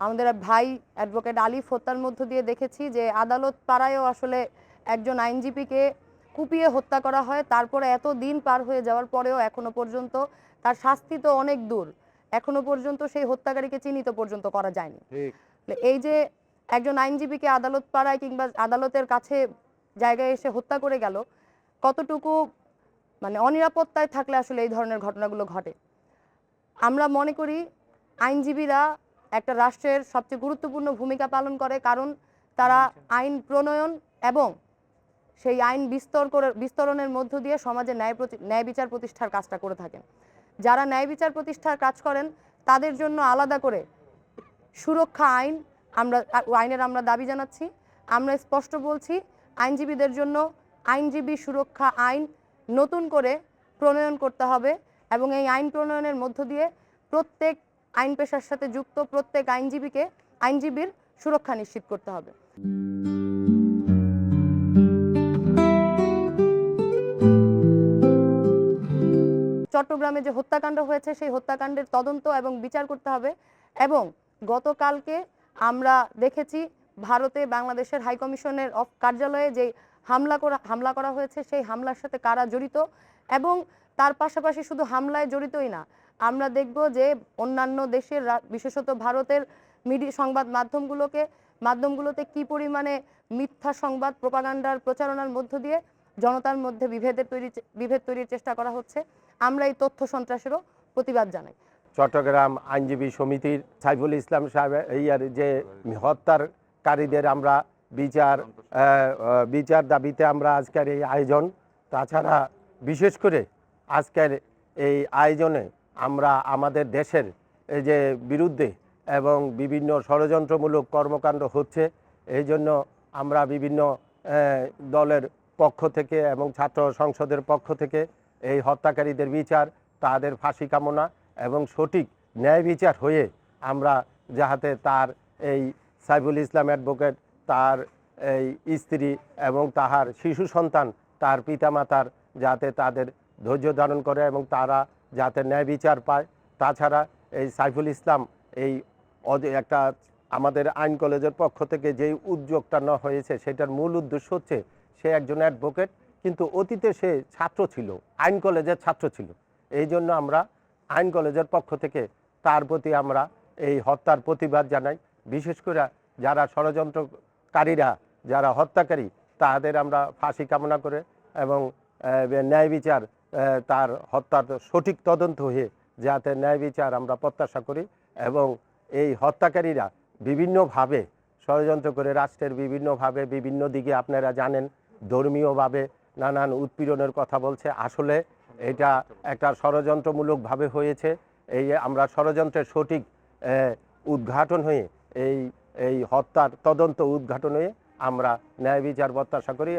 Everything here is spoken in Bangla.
আমাদের ভাই অ্যাডভোকেট আলিফ হত্যার মধ্য দিয়ে দেখেছি যে আদালত পাড়ায়ও আসলে একজন আইনজীবীকে কুপিয়ে হত্যা করা হয়। তারপরে এত দিন পার হয়ে যাওয়ার পরেও এখনও পর্যন্ত তার শাস্তি তো অনেক দূর। এখনও পর্যন্ত সেই হত্যাকারীকে চিহ্নিত পর্যন্ত করা যায়নি। এই যে একজন আইনজীবীকে আদালত পাড়ায় কিংবা আদালতের কাছে জায়গায় এসে হত্যা করে গেল কতটুকু মানে অনিরাপত্তায় থাকলে আসলে এই ধরনের ঘটনাগুলো ঘটে? আমরা মনে করি আইনজীবীরা একটা রাষ্ট্রের সবচেয়ে গুরুত্বপূর্ণ ভূমিকা পালন করে কারণ তারা আইন প্রণয়ন এবং সেই আইন বিস্তর করে বিস্তরণের মধ্য দিয়ে সমাজে ন্যায় প্রতি- ন্যায় বিচার প্রতিষ্ঠার কাজটা করে থাকেন। যারা ন্যায় বিচার প্রতিষ্ঠার কাজ করেন তাদের জন্য আলাদা করে সুরক্ষা আইন আমরা আইনের আমরা দাবি জানাচ্ছি। আমরা স্পষ্ট বলছি আইনজীবীদের জন্য আইনজীবী সুরক্ষা আইন নতুন করে প্রণয়ন করতে হবে এবং এই আইন প্রণয়নের মধ্য দিয়ে প্রত্যেক আইন পেশার সাথে যুক্ত প্রত্যেক আইনজীবীকে আইনজীবীর সুরক্ষা নিশ্চিত করতে হবে। চট্টগ্রামে যে হত্যাকাণ্ড হয়েছে, সেই হত্যাকাণ্ডের তদন্ত এবং বিচার করতে হবে এবং গতকালকে আমরা দেখেছি ভারতে বাংলাদেশের হাইকমিশনের অফ কার্যালয়ে যে হামলা করা হামলা করা হয়েছে, সেই হামলার সাথে কারা জড়িত এবং তার পাশাপাশি শুধু হামলায় জড়িতই না আমরা দেখব যে অন্যান্য দেশের বিশেষত ভারতের মিডিয়া সংবাদ মাধ্যমগুলোকে, মাধ্যমগুলোতে কি পরিমাণে মিথ্যা সংবাদ, প্রপাগান্ডার প্রচারণার মধ্য দিয়ে জনতার মধ্যে বিভেদের তৈরি বিভেদ তৈরির চেষ্টা করা হচ্ছে, আমরা এই তথ্য সন্ত্রাসেরও প্রতিবাদ জানাই। চট্টগ্রাম আইনজীবী সমিতির সাইফুল ইসলাম সাহেব ইয়ার যে হত্যাকারীদের আমরা বিচার বিচার দাবিতে আমরা আজকের এই আয়োজন, তাছাড়া বিশেষ করে আজকের এই আয়োজনে আমরা আমাদের দেশের এই যে বিরুদ্ধে এবং বিভিন্ন ষড়যন্ত্রমূলক কর্মকাণ্ড হচ্ছে, এই জন্য আমরা বিভিন্ন দলের পক্ষ থেকে এবং ছাত্র সংসদের পক্ষ থেকে এই হত্যাকারীদের বিচার, তাদের ফাঁসি কামনা এবং সঠিক ন্যায় বিচার হয়ে আমরা যাহাতে তার এই সাইফুল ইসলাম অ্যাডভোকেট, তার এই স্ত্রী এবং তাহার শিশু সন্তান, তার পিতামাতার যাতে তাদের ধৈর্য ধারণ করে এবং তারা যাতে ন্যায় বিচার পায়। তাছাড়া এই সাইফুল ইসলাম এই একটা আমাদের আইন কলেজের পক্ষ থেকে যেই উদ্যোগটা নেওয়া হয়েছে, সেটার মূল উদ্দেশ্য হচ্ছে সে একজন অ্যাডভোকেট কিন্তু অতীতে সে ছাত্র ছিল, আইন কলেজের ছাত্র ছিল। এই জন্য আমরা আইন কলেজের পক্ষ থেকে তার প্রতি আমরা এই হত্যার প্রতিবাদ জানাই। বিশেষ করে যারা ষড়যন্ত্রকারীরা, যারা হত্যাকারী, তাদের আমরা ফাঁসি কামনা করে এবং ন্যায় বিচার তার হত্যার সঠিক তদন্ত হয়ে যাতে ন্যায় বিচার আমরা প্রত্যাশা করি এবং এই হত্যাকারীরা বিভিন্নভাবে ষড়যন্ত্র করে রাষ্ট্রের বিভিন্নভাবে বিভিন্ন দিকে আপনারা জানেন, ধর্মীয়ভাবে নানান উৎপীড়নের কথা বলছে। আসলে এটা একটা ষড়যন্ত্রমূলকভাবে হয়েছে। এই আমরা ষড়যন্ত্রের সঠিক উদ্ঘাটন হয়ে এই এই হত্যার তদন্ত উদ্ঘাটন হয়ে আমরা ন্যায় বিচার প্রত্যাশা করি